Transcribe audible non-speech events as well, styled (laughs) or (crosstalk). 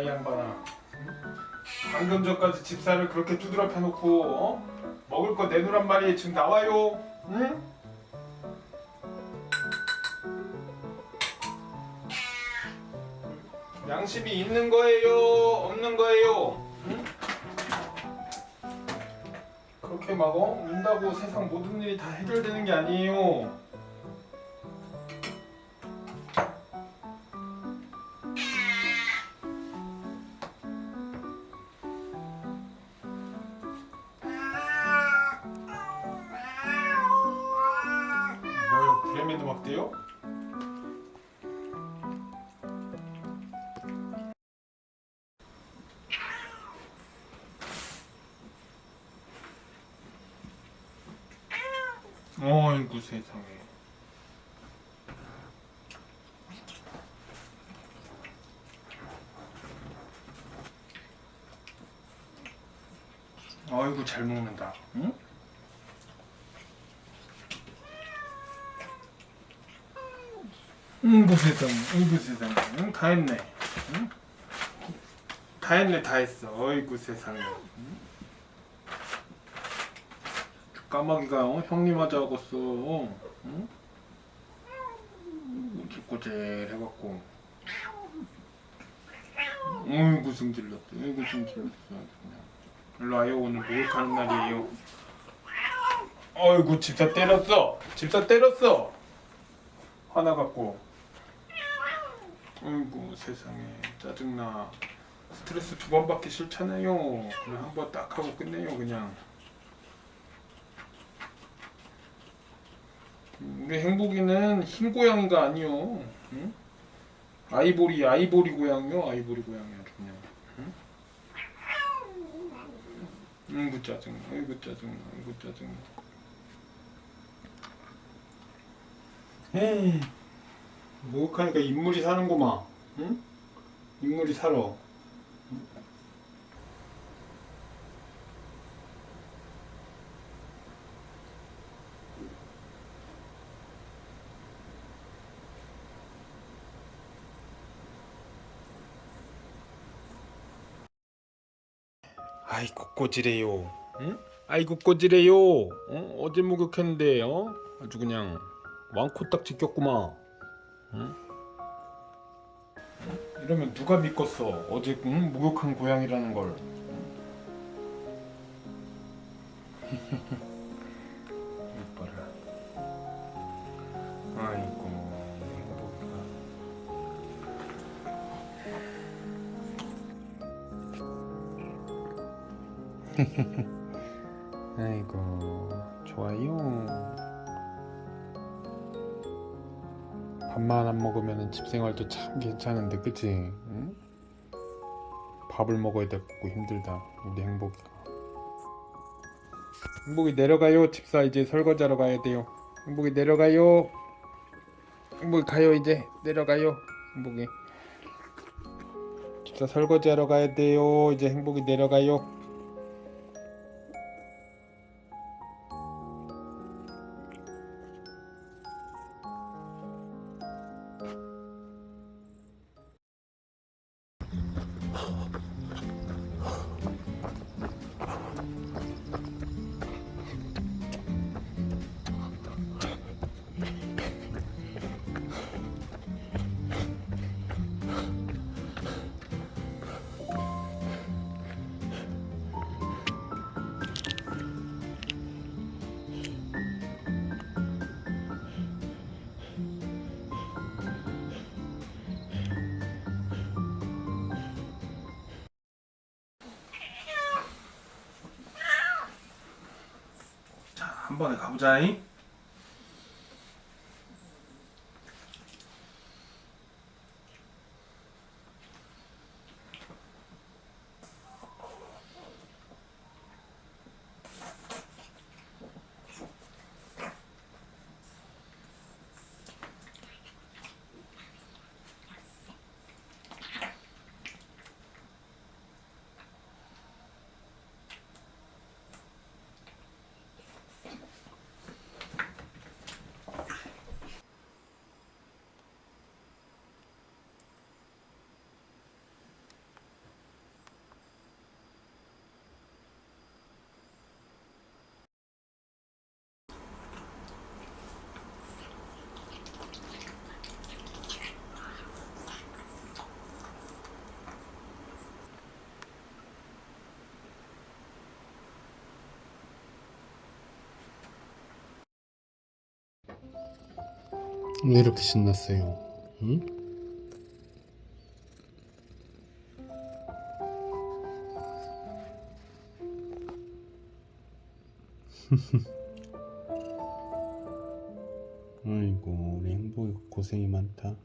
이 양반아 응? 방금 전까지 집사를 그렇게 두드려 패놓고 어? 먹을 거 내놓으란 말이 지금 나와요 응? 양심이 있는 거예요 없는 거예요 응? 그렇게 막 어? 운다고 세상 모든 일이 다 해결되는 게 아니에요 뭐요? 브레멘도 막대요? 어이구 세상에 어이구 잘 먹는다 응? 응구 세상 응구 세상 응? 다 했네 응? 다 했네 다 했어 어이구 세상에 응? 까마귀가 어? 형님 하자 하고써 응? 꼬질꼬질 해갖고 어이구 승질났다 어이구 승질났어 그냥 일로 와요 오늘 목욕하는 날이에요 어이구 집사 때렸어 집사 때렸어 화나갖고 어이구 세상에. 짜증나. 스트레스 두 번 받기 싫잖아요. 그냥 한 번 딱 하고 끝내요 그냥. 우리 행복이는 흰 고양이가 아니요. 응? 아이보리 아이보리 고양이요? 아이보리 고양이 아주 그냥. 응? 아이고 짜증나. 아이고 짜증나. 아이고 짜증나. 에이 목욕하니까 인물이 사는구만 응? 인물이 살아 아이고 꼬지래요 응? 아이고 꼬지래요 어? 어제 목욕했는데 어? 아주 그냥 왕코딱지 꼈구만 응? 이러면 누가 믿겠어? 어제 응? 목욕한 고양이라는 걸. (laughs) 이뻐라. 아이고 (laughs) 아이고 좋아요 밥만 안 먹으면 집 생활도 참 괜찮은데 그치? 응? 밥을 먹어야 되고 힘들다. 우리 행복이가 행복이 내려가요. 집사 이제 설거지하러 가야 돼요. 행복이 내려가요. 행복이 가요 이제. 내려가요. 행복이. 집사 설거지하러 가야 돼요. 이제 행복이 내려가요 한 번에 가보자잉. 왜 이렇게 신났어요? 응? (laughs) 아이고 우리 행복이 고생이 많다.